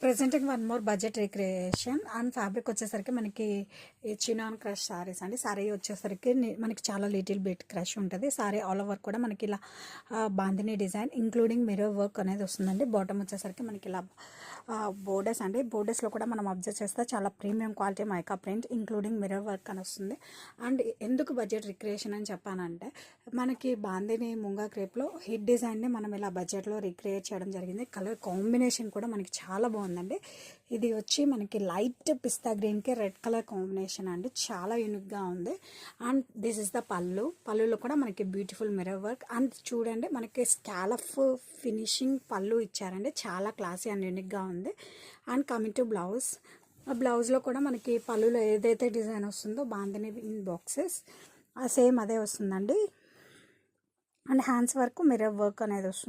Presenting one more budget recreation and fabric వచ్చేసరికి మనకి chinon crush saris అండి. సారీ వచ్చేసరికి మనకి చాలా లిటిల్ బిట్ క్రష్ ఉంటుంది. సారీ ఆల్ ఓవర్ కూడా మనకి ఇలా bandhani design including mirror work అనేది వస్తుందండి. బాటమ్ వచ్చేసరికి మనకి ఇలా బోర్డర్స్ అండి. బోర్డర్స్లో కూడా మనం అబ్జర్వ్ చేస్తే చాలా premium quality mica print including mirror work అని వస్తుంది. అండ్ ఎందుకు బడ్జెట్ రిక్రియేషన్ అని చెప్పానంటే మనకి బాందిని ముంగా క్రేప్లో హిట్ డిజైన్ని మనం ఇలా బడ్జెట్లో రిక్రియేట్ చేయడం జరిగింది. కలర్ కాంబినేషన్ కూడా మనకి చాలా బాగుందండి. ఇది వచ్చి మనకి లైట్ పిస్తా గ్రీన్కి రెడ్ కలర్ కాంబినేషన్ అండి. చాలా యూనిక్గా ఉంది. అండ్ దిస్ ఇస్ ద పళ్ళు. పళ్ళులో కూడా మనకి బ్యూటిఫుల్ మిర్రర్ వర్క్. అండ్ చూడండి మనకి స్కాలఫ్ ఫినిషింగ్ పళ్ళు ఇచ్చారండి. చాలా క్లాసీ అండ్ యూనిక్గా ఉంది. And coming to blouse. ఆ బ్లౌజ్లో కూడా మనకి పళ్ళులో ఏదైతే డిజైన్ వస్తుందో బాందిని ఇన్ బాక్సెస్ సేమ్ అదే వస్తుందండి. And hands work mirror work అనేది వస్తుంది.